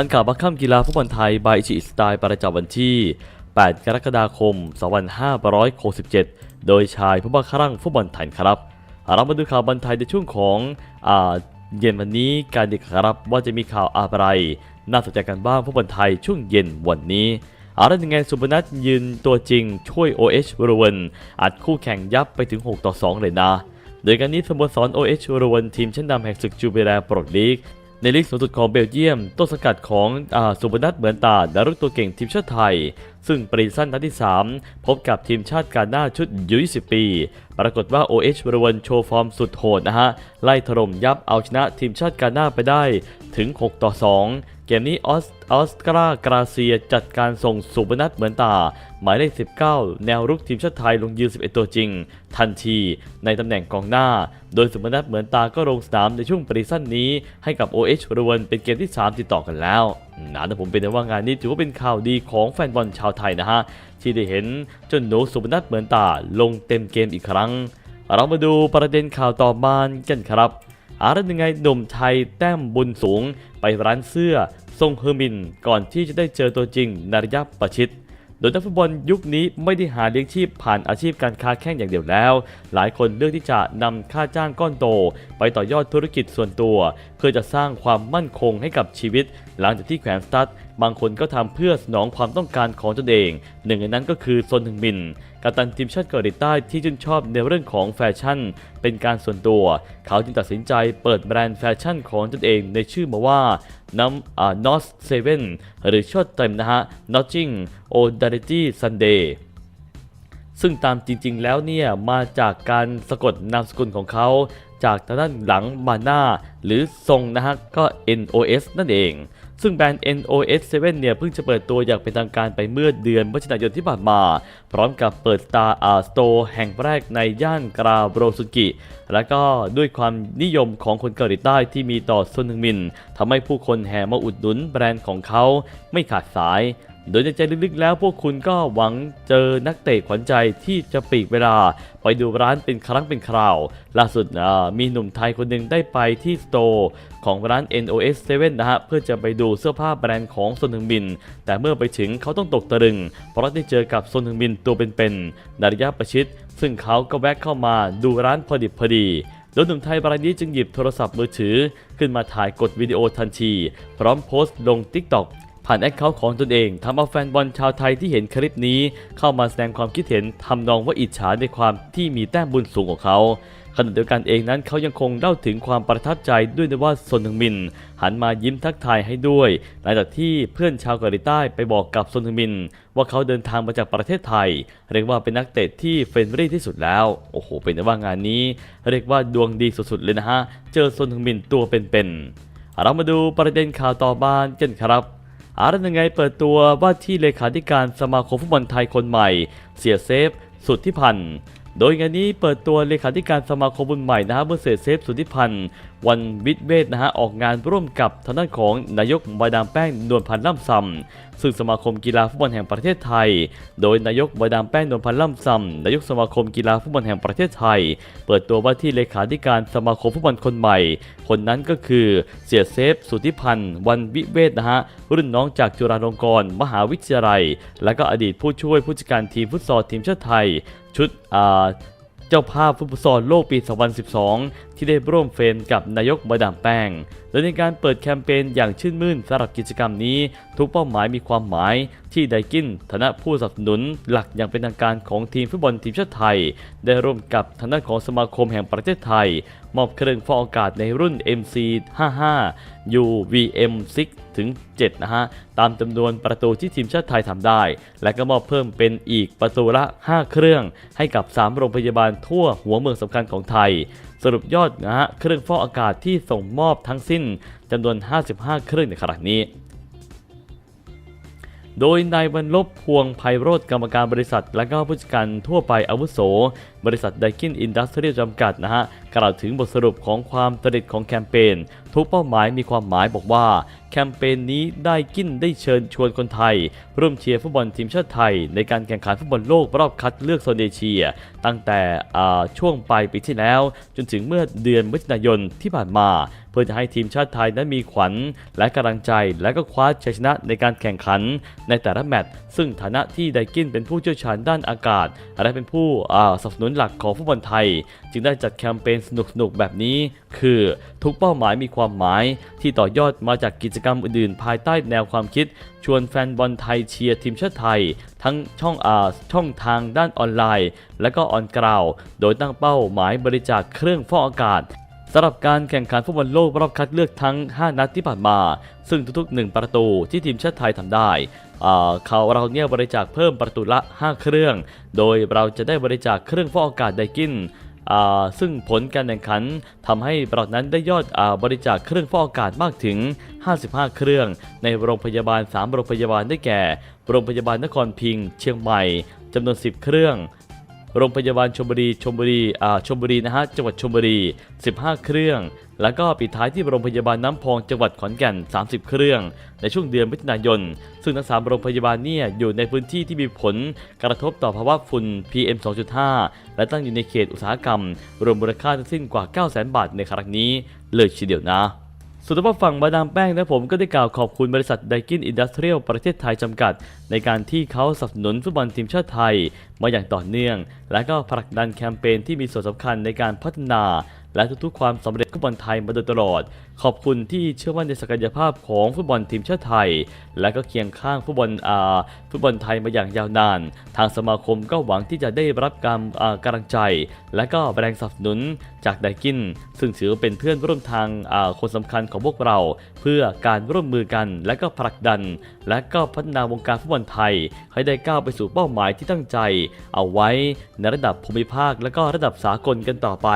ทันข่าวบัคคัมกีฬาฟุตบอลไทยบายอิชิสไตล์ประจำวันที่ 8 กรกฎาคม 2567 โดยชายผู้บังคับรังฟุตบอลไทยครับเรามาดูข่าวบอลไทยในช่วงของอาเย็นวันนี้การดีครับว่าจะมีข่าวอะไร น่าสนใจกันบ้างฟุตบอลไทยช่วงเย็นวันนี้อาละยังไงสุพนัทยืนตัวจริงช่วย OH บรวนอัดคู่แข่งยับไปถึง 6 ต่อ 2 เลยนะ โดยการนี้สโมสร OH บรวนทีมชั้นนำแห่งศึกจูเบแรโปรดลีก ในลีกสูงสุดของเบลเยียม ต้นสกัดของอสุพนัทเหมือนตาดารุกตัวเก่งทีมชาติไทย ซึ่งปรีสั้นนัดที่ 3 พบกับทีมชาติกาหน้าชุดยู20 ปี ปรากฏว่า OH บริวันโชว์ฟอร์มสุดโหดนะฮะ ไล่ถล่มยับเอาชนะทีมชาติกาหน้าไปได้ถึง 6 ต่อ 2 เกมนี้ออสออสการากราเซียจัดการส่งสุพนัทเหมือนตา หมายเลข 19 แนวรุกทีมชาติไทยลงยืน 11 ตัวจริง ทันทีในตำแหน่งกองหน้า โดยสุพนัทเหมือนตาก็ลงสนามในช่วงปรีสั้นนี้ให้กับ OH รวนเป็นเกมที่ 3 ติดต่อกันแล้วนะแต่ผมเป็นว่างานนี้ถือว่าเป็นข่าวดีของแฟนบอลชาวไทยนะฮะ ที่ได้เห็นจนหนูสุพนัทเหมือนตาลงเต็มเกมอีกครั้ง เรามาดูประเด็นข่าวต่อมากันครับอาร์ตยังไงหนุ่มไทยแต้มบุญสูง ไปร้านเสื้อทรงเฮอร์มิน ก่อนที่จะได้เจอตัวจริงนารยะประชิด โดยนักฟุตบอลยุคนี้ไม่ได้หาเลี้ยงชีพผ่านอาชีพการค้าแข่งอย่างเดียวแล้ว หลายคนเลือกที่จะนำค่าจ้างก้อนโต ไปต่อยอดธุรกิจส่วนตัว เพื่อจะสร้างความมั่นคงให้กับชีวิต หลังจากที่แขวนสตั๊ด บางคนก็ทำเพื่อสนองความต้องการของตนเอง หนึ่งในนั้นก็คือซนฮึงมิน กัปตันทีมชาติเกาหลีใต้ที่ชื่นชอบในเรื่องของแฟชั่น เป็นการส่วนตัว เขาจึงตัดสินใจเปิดแบรนด์แฟชั่นของตนเองในชื่อมาว่าน้ำอ่านอสเซเว่นหรือชดเต็มนะฮะ Notching o d a r i t y Sunday ซึ่งตามจริงๆแล้วเนี่ยมาจากการสะกดนามสกุลของเขา จากทางด้านหลังมาหน้า หรือทรงนะฮะก็ NOS นั่นเอง ซึ่งแบรนด์ NOS 7 เนี่ยเพิ่งจะเปิดตัวอย่างเป็นทางการไปเมื่อเดือนพฤศจิกายนที่ผ่านมา พร้อมกับเปิด Star Art Store แห่งแรกในย่านกราโบรสุกิ และก็ด้วยความนิยมของคนเกาหลีใต้ที่มีต่อซุนฮึงมินทำให้ผู้คนแห่มาอุดหนุนแบรนด์ของเขาไม่ขาดสาย โดยในใจลึกๆแล้วพวกคุณก็หวังเจอนักเตะขวัญใจที่จะปีกเวลา ไปดูร้านเป็นครั้งเป็นคราว ล่าสุดมีหนุ่มไทยคนหนึ่งได้ไปที่สโตร์ของร้าน NOS 7 นะฮะ เพื่อจะไปดูเสื้อผ้าแบรนด์ของซนฮึงบิน แต่เมื่อไปถึงเขาต้องตกตะลึง เพราะได้เจอกับซนฮึงบินตัวเป็นๆนารยะประชิด ซึ่งเขาก็แวะเข้ามาดูร้านพอดิบพอดีโดยหนุ่มไทยรายนี้จึงหยิบโทรศัพท์มือถือ ขึ้นมาถ่ายกดวิดีโอทันที พร้อมโพสต์ลง TikTok ผ่านแอคเคาท์ของตนเองทำเอาแฟนบอลชาวไทยที่เห็นคลิปนี้เข้ามาแสดงความคิดเห็นทำนองว่าอิจฉาในความที่มีแต้มบุญสูงของเขาขณะเดียวกันเองนั้นเขายังคงเล่าถึงความประทับใจด้วยนะว่าซนฮึงมิน หันมายิ้มทักทายให้ด้วย หลังจากที่เพื่อนชาวเกาหลีใต้ไปบอกกับซนฮึงมิน ว่าเขาเดินทางมาจากประเทศไทย เรียกว่าเป็นนักเตะที่เฟรนด์ลี่ที่สุดแล้ว โอ้โห เป็นแต่ว่างานนี้ เรียกว่าดวงดีสุดๆเลยนะฮะ เจอซนฮึงมินตัวเป็นๆเรามาดูประเด็นข่าวต่อบ้านกันครับ อาร์ตยังไงเปิดตัวว่าที่เลขาธิการสมาคมฟุตบอลไทยคนใหม่ เสียเซฟ สุดที่พันธ์ โดยงานนี้เปิดตัวเลขาธิการสมาคมบุญใหม่นะฮะเมื่อเสียเซฟสุทธิพันธ์วันวิทเวทนะฮะออกงานร่วมกับทางด้านของนายกมาดามแป้งนวลพันธ์ล่ำซำซึ่งสมาคมกีฬาฟุตบอลแห่งประเทศไทย โดยนายกมาดามแป้งนวลพันธ์ล่ำซำนายกสมาคมกีฬาฟุตบอลแห่งประเทศไทย เปิดตัวว่าที่เลขาธิการสมาคมฟุตบอลคนใหม่ คนนั้นก็คือเสียเซฟสุทธิพันธ์วันวิเวทนะฮะรุ่นน้องจากจุฬาลงกรณ์มหาวิทยาลัย และก็อดีตผู้ช่วยผู้จัดการทีมฟุตซอลทีมชาติไทย ชุดเจ้าภาพฟุตซอลโลกปี 2012 ที่ได้ร่วมเฟรมกับนายกมาดามแป้ง โดยในการเปิดแคมเปญอย่างชื่นมื่นสำหรับกิจกรรมนี้ ทุกเป้าหมายมีความหมายที่ไดกินฐานะผู้สนับสนุนหลักอย่างเป็นทางการของทีมฟุตบอลทีมชาติไทย ได้ร่วมกับทางด้านของสมาคมแห่งประเทศไทย มอบเครื่องฟอกอากาศในรุ่น MC 55 UVM 6 ถึง 7 นะฮะ ตามจำนวนประตูที่ทีมชาติไทยทำได้ และก็มอบเพิ่มเป็นอีกประตูละ 5 เครื่อง ให้กับ 3 โรงพยาบาลทั่วหัวเมืองสำคัญของไทย สรุปยอดนะฮะเครื่องฟอกอากาศที่ส่งมอบทั้งสิ้นจำนวน 55 เครื่องในขณะนี้โดยนายบรรลบพวงไพโรธกรรมการบริษัท และก็ผู้จัดการทั่วไปอาวุโสบริษัทไดกินอินดัสเทรียลจำกัดนะฮะกล่าวถึงบทสรุปของความตริดของแคมเปญทุกเป้าหมายมีความหมายบอกว่า แคมเปญนี้ได้กินได้เชิญชวนคนไทย ร่วมเชียร์ฟุตบอลทีมชาติไทย ในการแข่งขันฟุตบอลโลกรอบคัดเลือกโซนเอเชีย ตั้งแต่ช่วงปลายปีที่แล้ว จนถึงเมื่อเดือนมิถุนายนที่ผ่านมา เพื่อจะให้ทีมชาติไทยนั้นมีขวัญ และกำลังใจและก็คว้าชัยชนะในการแข่งขัน ในแต่ละแมตช์ซึ่งฐานะที่ไดกินเป็นผู้เชี่ยวชาญด้านอากาศ และเป็นผู้สนับสนุนหลักของฟุตบอลไทย จึงได้จัดแคมเปญสนุกๆแบบนี้ คือทุกเป้าหมายมีความหมายที่ต่อยอดมาจากกิจกรรมอื่นๆ ภายใต้แนวความคิด ชวนแฟนบอลไทยเชียร์ทีมชาติไทย ทั้งช่องอาช่องทางด้านออนไลน์ และก็ออนกราว โดยตั้งเป้าหมายบริจาคเครื่องฟอกอากาศ สำหรับการแข่งขันฟุตบอลโลกรอบคัดเลือกทั้ง 5 นัดที่ผ่านมา ซึ่งทุกๆ 1 ประตูที่ทีมชาติไทยทำได้เขาเราเนี่ยบริจาคเพิ่มประตูละ 5 เครื่อง โดยเราจะได้บริจาคเครื่องฟอกอากาศไดกินซึ่งผลการแข่งขันทำให้เรานั้นได้ยอดอบริจาคเครื่องฟอกอากาศมากถึง 55 เครื่อง ในโรงพยาบาล 3 โรงพยาบาลได้แก่ โรงพยาบาลนครพิงค์เชียงใหม่จำนวน 10 เครื่อง โรงพยาบาลชลบุรีชลบุรีอ่าชลบุรีนะฮะจังหวัดชลบุรี 15 เครื่อง แล้วก็ปิดท้ายที่โรงพยาบาลน้ำพองจังหวัดขอนแก่น 30 เครื่อง ในช่วงเดือนมิถุนายน ซึ่งทั้งสามโรงพยาบาลเนี่ยอยู่ในพื้นที่ที่มีผลกระทบต่อภาวะฝุ่น PM 2.5 และตั้งอยู่ในเขตอุตสาหกรรม รวมมูลค่าทั้งสิ้นกว่า 900,000 บาทในครั้งนี้ เลยทีเดียวนะ ส่วนทายฝั่งมาดามแป้งนะผมก็ได้กล่าวขอบคุณบริษัทไดกินอินดัสเทรียลประเทศไทยจำกัด ในการที่เขาสนับสนุนฟุตบอลทีมชาติไทย มาอย่างต่อเนื่อง และก็ผลักดันแคมเปญที่มีส่วนสำคัญในการพัฒนา และทุกๆความสำเร็จฟุตบอลไทยมาโดยตลอด ขอบคุณที่เชื่อมั่นในศักยภาพของฟุตบอลทีมชาติไทย และก็เคียงข้างฟุตบอลอาฟุตบอลไทยมาอย่างยาวนาน ทางสมาคมก็หวังที่จะได้รับการอ่ากำลังใจ และก็แรงสนับสนุนจากไดกิน ซึ่งถือเป็นเพื่อนร่วมทางคนสำคัญของพวกเรา เพื่อการร่วมมือกันและก็ผลักดัน และก็พัฒนาวงการฟุตบอลไทย ให้ได้ก้าวไปสู่เป้าหมายที่ตั้งใจ เอาไว้ในระดับภูมิภาคและก็ระดับสากลกันต่อไป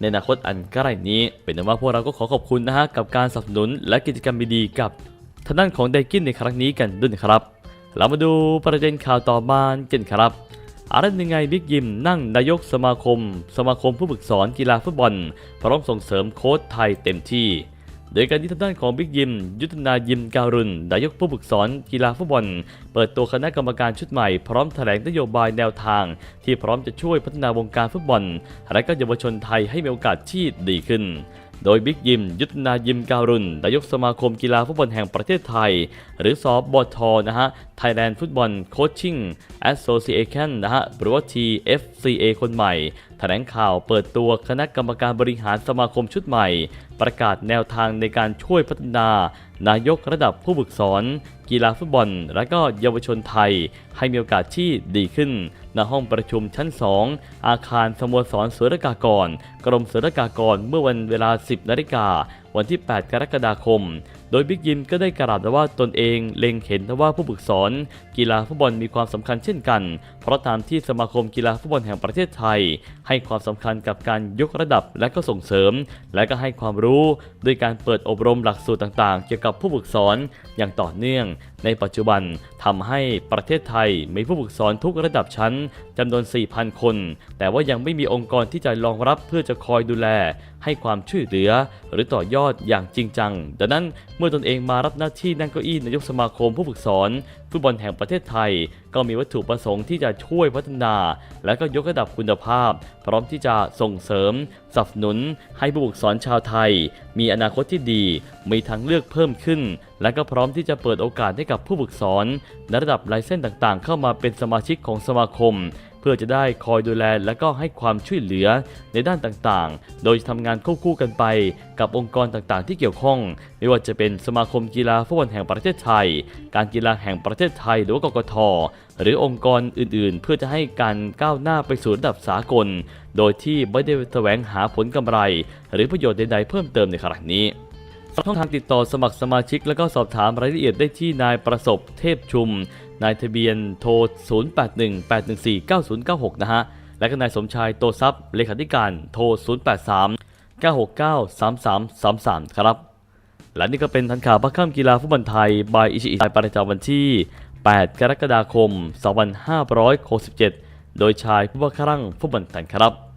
ในอนาคตอันใกล้นี้ เป็นนว่าพวกเราก็ขอขอบคุณนะฮะกับการสนับสนุนและกิจกรรมดีๆกับทางด้านของไดกินในครั้งนี้กันด้วยนะครับ เรามาดูประเด็นข่าวต่อมากันครับอะไรยังไงบิ๊กยิมนั่งนายกสมาคม สมาคมผู้ฝึกสอนกีฬาฟุตบอลพร้อมส่งเสริมโค้ชไทยเต็มที่ โดยการที่ทางด้านของบิ๊กยิม ยุทธนายิมการุณนายกผู้ฝึกสอนกีฬาฟุตบอล เปิดตัวคณะกรรมการชุดใหม่พร้อมแถลงนโยบายแนวทาง ที่พร้อมจะช่วยพัฒนาวงการฟุตบอล และก็เยาวชนไทยให้มีโอกาสที่ดีขึ้น โดยบิ๊กยิม ยุทธนายิมการุณนายกสมาคมกีฬาฟุตบอลแห่งประเทศไทย หรือสอบทนะฮะ Thailand Football Coaching Association นะฮะ หรือว่า TFCA คนใหม่ แถลงข่าวเปิดตัวคณะกรรมการบริหารสมาคมชุดใหม่ ประกาศแนวทางในการช่วยพัฒนา นายกระดับผู้ฝึกสอน กีฬาฟุตบอล และก็เยาวชนไทย ให้มีโอกาสที่ดีขึ้น ณห้องประชุมชั้น 2 อาคารสโมสรสุรกากร กรมสุรกากรเมื่อวันเวลา 10นาฬิกา วันที่ 8 กรกฎาคม โดยบิ๊กยิมก็ได้กล่าวว่าตนเองเล็งเห็นว่าผู้ฝึกสอน กีฬาฟุตบอลมีความสำคัญเช่นกัน เพราะตามที่สมาคมกีฬาฟุตบอลแห่งประเทศไทย ให้ความสำคัญกับการยกระดับและก็ส่งเสริม และก็ให้ความรู้ด้วยการเปิดอบรมหลักสูตรต่างๆ เกี่ยวกับผู้ฝึกสอนอย่างต่อเนื่อง ในปัจจุบันทำให้ประเทศไทยมีผู้ฝึกสอนทุกระดับชั้นจำนวน 4,000 คน แต่ว่ายังไม่มีองค์กรที่จะรองรับเพื่อจะคอยดูแล ให้ความช่วยเหลือ หรือต่อยอดอย่างจริงจัง ดังนั้นเมื่อตนเองมารับหน้าที่นั่งเก้าอี้นายกสมาคมผู้ฝึกสอนฟุตบอลแห่งประเทศไทย ก็มีวัตถุประสงค์ที่จะช่วยพัฒนา และก็ยกระดับคุณภาพ พร้อมที่จะส่งเสริมสนับสนุน ให้ผู้ฝึกสอนชาวไทย มีอนาคตที่ดี มีทางเลือกเพิ่มขึ้น และก็พร้อมที่จะเปิดโอกาสให้กับผู้ฝึกสอนในระดับไลเส้นต่างๆ เข้ามาเป็นสมาชิกของสมาคมเพื่อจะได้คอยดูแลและก็ให้ความช่วยเหลือในด้านต่างๆ โดยทำงานควบคู่กันไปกับองค์กรต่างๆ ที่เกี่ยวข้อง ไม่ว่าจะเป็นสมาคมกีฬาฟุตบอลแห่งประเทศไทย การกีฬาแห่งประเทศไทยหรือว่ากกท หรือองค์กรอื่นๆ เพื่อจะให้การก้าวหน้าไปสู่ระดับสากล โดยที่ไม่ได้แสวงหาผลกำไร หรือประโยชน์ใดๆเพิ่มเติมในขณะนี้ช่องทางติดต่อสมัครสมาชิกและก็สอบถามรายละเอียดได้ที่นายประสบเทพชุม นายทะเบียนโทร 0818149096 นะฮะ และก็นายสมชายโตทรัพย์เลขาธิการโทร 0839693333 ครับ และนี่ก็เป็นทันข่าวพักข้ามกีฬาฟุตบอลไทยบายอิชิอิประจำวันที่ 8 กรกฎาคม 2567 โดยชายผู้ว่าครั่งฟุตบอลไทยครับ